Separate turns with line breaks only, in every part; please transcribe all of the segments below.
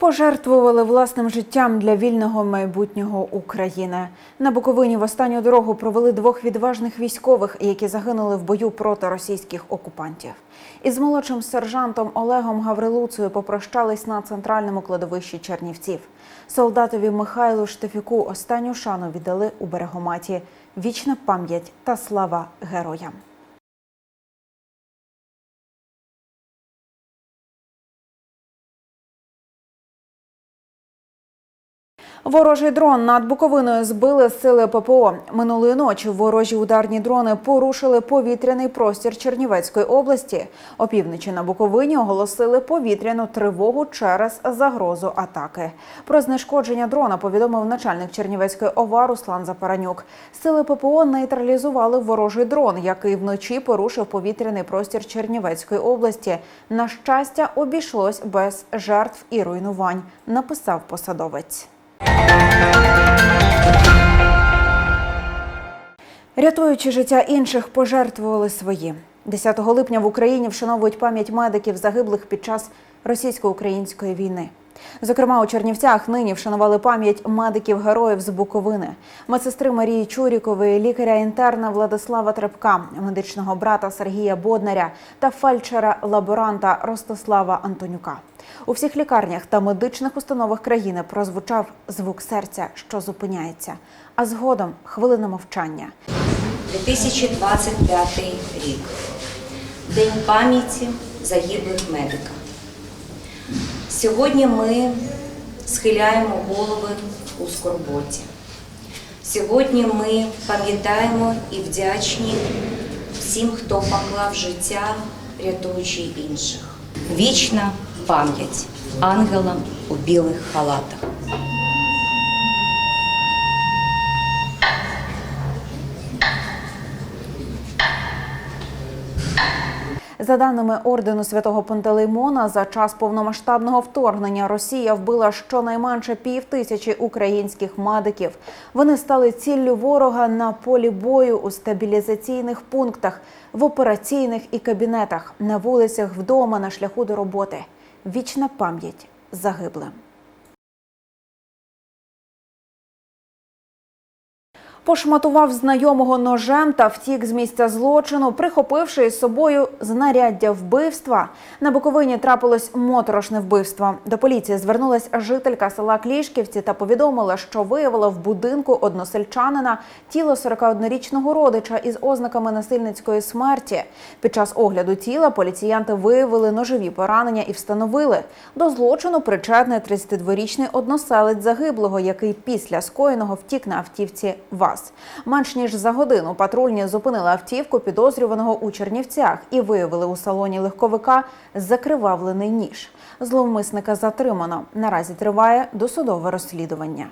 Пожертвували власним життям для вільного майбутнього України. На Буковині в останню дорогу провели двох відважних військових, які загинули в бою проти російських окупантів. Із молодшим сержантом Олегом Гаврилуцею попрощались на центральному кладовищі Чернівців. Солдатові Михайлу Штефіку останню шану віддали у берегоматі. Вічна пам'ять та слава героям. Ворожий дрон над Буковиною збили сили ППО. Минулої ночі ворожі ударні дрони порушили повітряний простір Чернівецької області. Опівночі на Буковині оголосили повітряну тривогу через загрозу атаки. Про знешкодження дрона повідомив начальник Чернівецької ОВА Руслан Запаранюк. Сили ППО нейтралізували ворожий дрон, який вночі порушив повітряний простір Чернівецької області. На щастя, обійшлось без жертв і руйнувань. Написав посадовець. Рятуючи життя інших, пожертвували свої. 10 липня в Україні вшановують пам'ять медиків загиблих під час російсько-української війни. Зокрема, у Чернівцях нині вшанували пам'ять медиків-героїв з Буковини, медсестри Марії Чурікової, лікаря-інтерна Владислава Трепка, медичного брата Сергія Боднаря та фельдшера-лаборанта Ростислава Антонюка. У всіх лікарнях та медичних установах країни прозвучав звук серця, що зупиняється, а згодом хвилина мовчання.
2025 рік. День пам'яті загиблих медика. Сьогодні ми схиляємо голови у скорботі. Сьогодні ми пам'ятаємо і вдячні всім, хто поклав життя, рятуючи інших. Вічна пам'ять ангелам у білих халатах.
За даними ордену святого Пантелеймона, за час повномасштабного вторгнення Росія вбила щонайменше пів тисячі українських медиків. Вони стали ціллю ворога на полі бою у стабілізаційних пунктах, в операційних і кабінетах, на вулицях вдома, на шляху до роботи. Вічна пам'ять загиблим. Пошматував знайомого ножем та втік з місця злочину, прихопивши із собою знаряддя вбивства. На Буковині трапилось моторошне вбивство. До поліції звернулась жителька села Клішківці та повідомила, що виявила в будинку односельчанина тіло 41-річного родича із ознаками насильницької смерті. Під час огляду тіла поліціянти виявили ножові поранення і встановили до злочину причетний 32-річний односелець загиблого, який після скоєного втік на автівці ВАЗ. Менш ніж за годину патрульні зупинили автівку підозрюваного у Чернівцях і виявили у салоні легковика закривавлений ніж. Зловмисника затримано. Наразі триває досудове розслідування.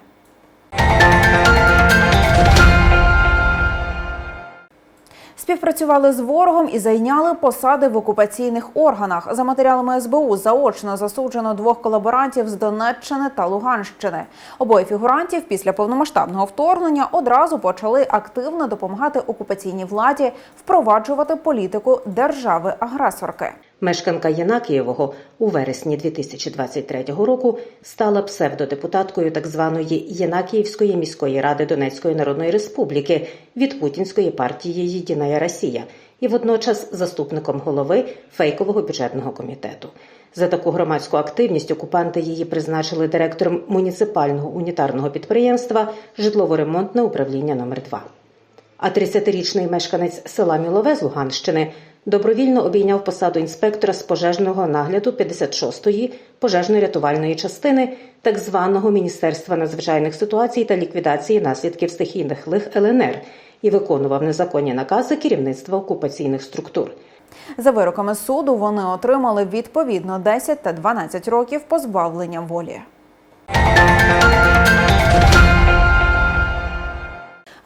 Співпрацювали з ворогом і зайняли посади в окупаційних органах. За матеріалами СБУ заочно засуджено двох колаборантів з Донеччини та Луганщини. Обоє фігурантів після повномасштабного вторгнення одразу почали активно допомагати окупаційній владі впроваджувати політику держави-агресорки.
Мешканка Єнакієвого у вересні 2023 року стала псевдодепутаткою так званої Єнакіївської міської ради Донецької Народної Республіки від путінської партії Єдиная Росія і водночас заступником голови фейкового бюджетного комітету. За таку громадську активність окупанти її призначили директором муніципального унітарного підприємства Житлово-ремонтне управління номер 2 А 30-річний мешканець села Мілове з Луганщини добровільно обійняв посаду інспектора з пожежного нагляду 56-ї пожежно-рятувальної частини так званого Міністерства надзвичайних ситуацій та ліквідації наслідків стихійних лих ЛНР і виконував незаконні накази керівництва окупаційних структур.
За вироками суду вони отримали відповідно 10 та 12 років позбавлення волі.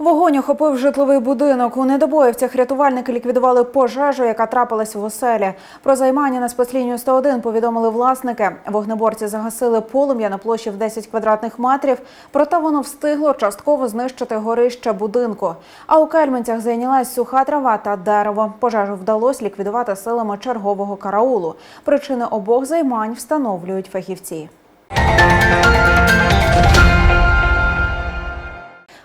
Вогонь охопив житловий будинок. У недобоївцях рятувальники ліквідували пожежу, яка трапилась в оселі. Про займання на спецлінію 101 повідомили власники. Вогнеборці загасили полум'я на площі в 10 квадратних метрів, проте воно встигло частково знищити горище будинку. А у Кельменцях зайнялась суха трава та дерево. Пожежу вдалося ліквідувати силами чергового караулу. Причини обох займань встановлюють фахівці.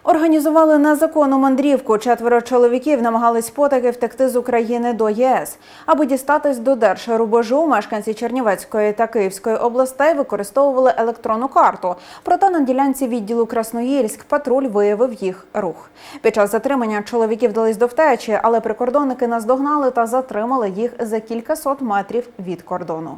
Організували незаконну мандрівку. Четверо чоловіків намагались потаки втекти з України до ЄС. Аби дістатись до держрубежу, мешканці Чернівецької та Київської областей використовували електронну карту. Проте на ділянці відділу Красноїльськ патруль виявив їх рух. Під час затримання чоловіків дались до втечі, але прикордонники наздогнали та затримали їх за кількасот метрів від кордону.